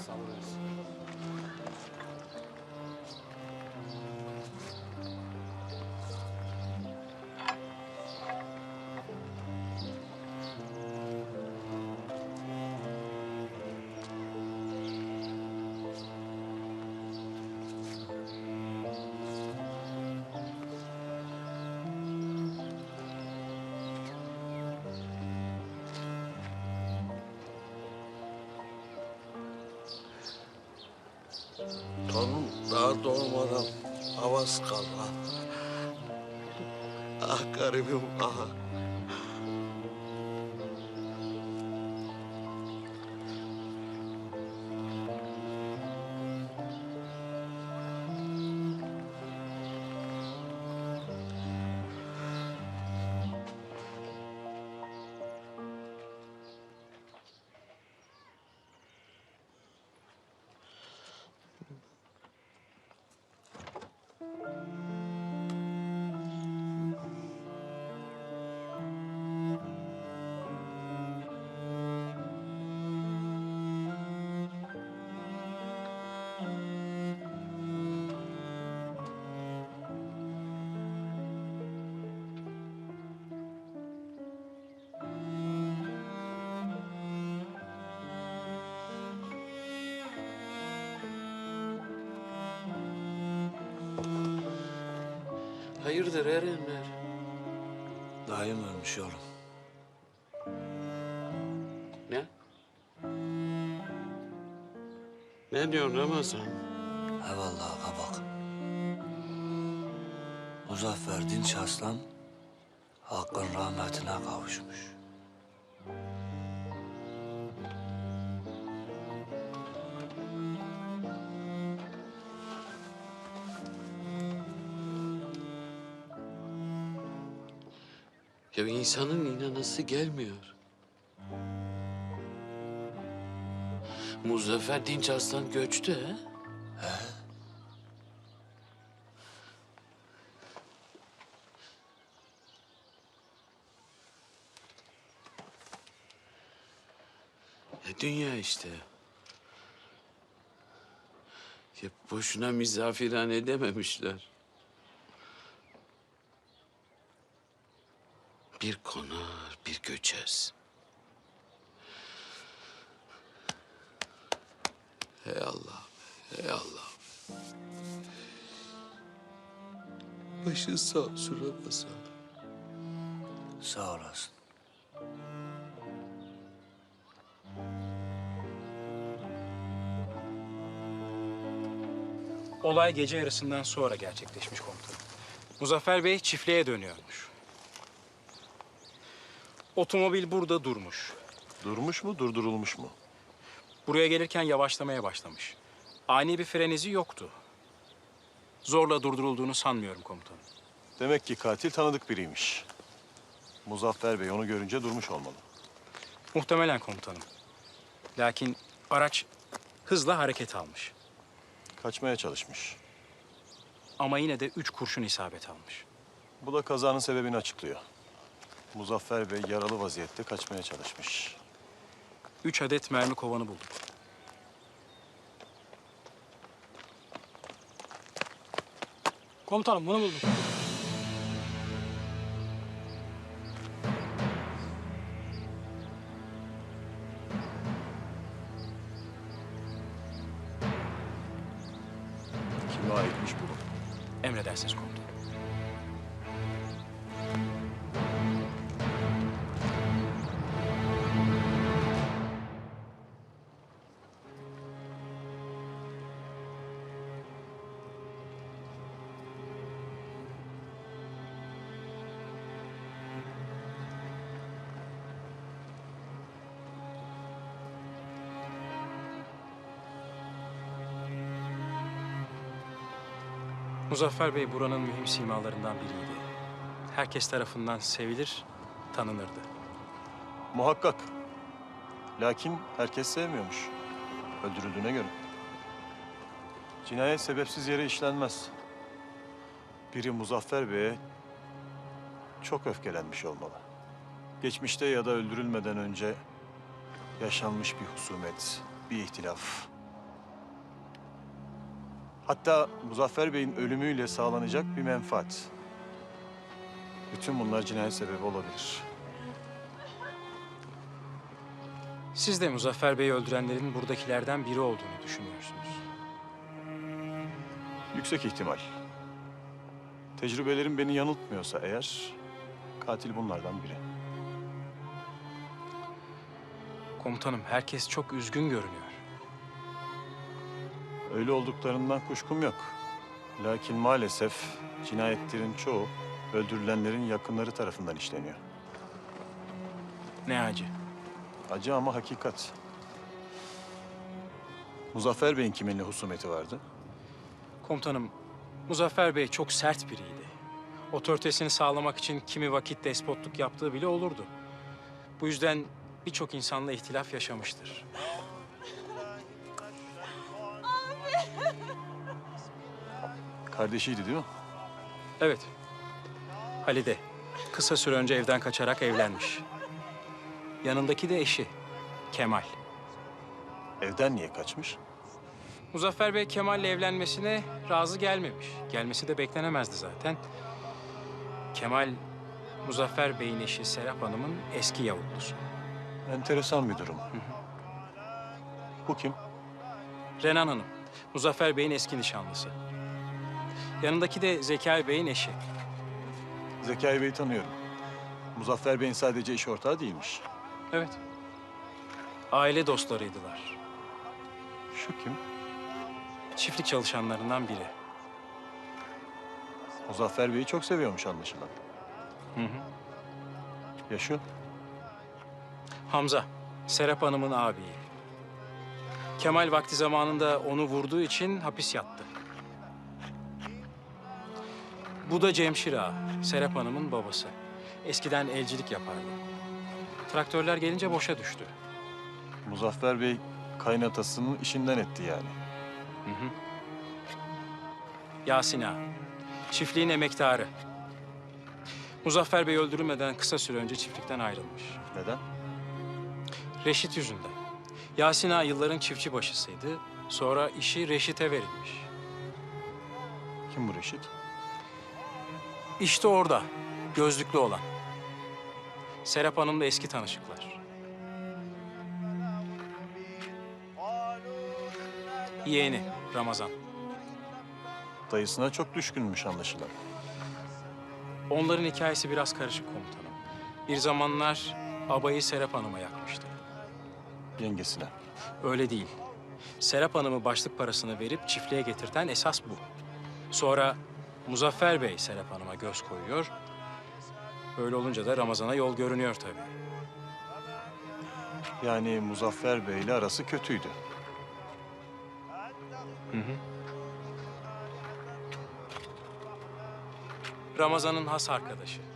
some of this. Torunum daha doğmadan havas kaldı. Ah garibim ah. Hayırdır Erenler? Dayım ölmüş oğlum. Ne? Ne diyorsun Ramazan? Eyvallah kabak. Muzaffer Dinç Aslan Hakk'ın rahmetine kavuşmuş. Ya insanın inanası gelmiyor. Muzaffer Dinç Arslan göçtü he? Ya dünya işte. Ya boşuna misafirhane dememişler. Bir konar, bir göçez. Hey Allah, hey Allah. Başın sağ olsun Ramazan. Sağ olasın. Olay gece yarısından sonra gerçekleşmiş komutanım. Muzaffer Bey çiftliğe dönüyormuş. Otomobil burada durmuş. Durmuş mu, durdurulmuş mu? Buraya gelirken yavaşlamaya başlamış. Ani bir fren izi yoktu. Zorla durdurulduğunu sanmıyorum komutanım. Demek ki katil tanıdık biriymiş. Muzaffer Bey onu görünce durmuş olmalı. Muhtemelen komutanım. Lakin araç hızla hareket almış. Kaçmaya çalışmış. Ama yine de üç kurşun isabet almış. Bu da kazanın sebebini açıklıyor. Muzaffer Bey yaralı vaziyette kaçmaya çalışmış. Üç adet mermi kovanı bulduk. Komutanım bunu bulduk. Kime aitmiş bu? Emredersiniz komutanım. Muzaffer Bey buranın mühim simalarından biriydi. Herkes tarafından sevilir, tanınırdı. Muhakkak. Lakin herkes sevmiyormuş. Öldürüldüğüne göre. Cinayet sebepsiz yere işlenmez. Biri Muzaffer Bey'e çok öfkelenmiş olmalı. Geçmişte ya da öldürülmeden önce yaşanmış bir husumet, bir ihtilaf. Hatta Muzaffer Bey'in ölümüyle sağlanacak bir menfaat. Bütün bunlar cinayet sebebi olabilir. Siz de Muzaffer Bey'i öldürenlerin buradakilerden biri olduğunu düşünüyorsunuz. Yüksek ihtimal. Tecrübelerim beni yanıltmıyorsa eğer katil bunlardan biri. Komutanım, herkes çok üzgün görünüyor. Öyle olduklarından kuşkum yok. Lakin maalesef cinayetlerin çoğu öldürülenlerin yakınları tarafından işleniyor. Ne acı. Acı ama hakikat. Muzaffer Bey'in kiminle husumeti vardı? Komutanım, Muzaffer Bey çok sert biriydi. Otoritesini sağlamak için kimi vakit despotluk yaptığı bile olurdu. Bu yüzden birçok insanla ihtilaf yaşamıştır. Kardeşiydi değil mi? Evet, Halide kısa süre önce evden kaçarak evlenmiş. Yanındaki de eşi, Kemal. Evden niye kaçmış? Muzaffer Bey Kemal'le evlenmesine razı gelmemiş. Gelmesi de beklenemezdi zaten. Kemal, Muzaffer Bey'in eşi Serap Hanım'ın eski yavuklusu. Enteresan bir durum. Bu kim? Renan Hanım, Muzaffer Bey'in eski nişanlısı. Yanındaki de Zekai Bey'in eşi. Zekai Bey'i tanıyorum. Muzaffer Bey'in sadece iş ortağı değilmiş. Evet. Aile dostlarıydılar. Şu kim? Çiftlik çalışanlarından biri. Muzaffer Bey'i çok seviyormuş anlaşılan. Hı hı. Ya şu? Hamza, Serap Hanım'ın abiyi. Kemal vakti zamanında onu vurduğu için hapis yattı. Bu da Cemşir Ağa, Serap Hanım'ın babası. Eskiden elcilik yapardı. Traktörler gelince boşa düştü. Muzaffer Bey kaynatasının işinden etti yani. Yasin Ağa, çiftliğin emektarı. Muzaffer Bey öldürülmeden kısa süre önce çiftlikten ayrılmış. Neden? Reşit yüzünden. Yasin Ağa yılların çiftçi başısıydı. Sonra işi Reşit'e verilmiş. Kim bu Reşit? İşte orada, gözlüklü olan. Serap Hanım'la eski tanışıklar. Yeğeni Ramazan. Dayısına çok düşkünmüş anlaşılan. Onların hikayesi biraz karışık komutanım. Bir zamanlar abayı Serap Hanım'a yakmıştı. Yengesine. Öyle değil. Serap Hanım'ı başlık parasını verip çiftliğe getirten esas bu. Sonra Muzaffer Bey Serap Hanım'a göz koyuyor. Böyle olunca da Ramazan'a yol görünüyor tabii. Yani Muzaffer Bey ile arası kötüydü. Ramazan'ın has arkadaşı.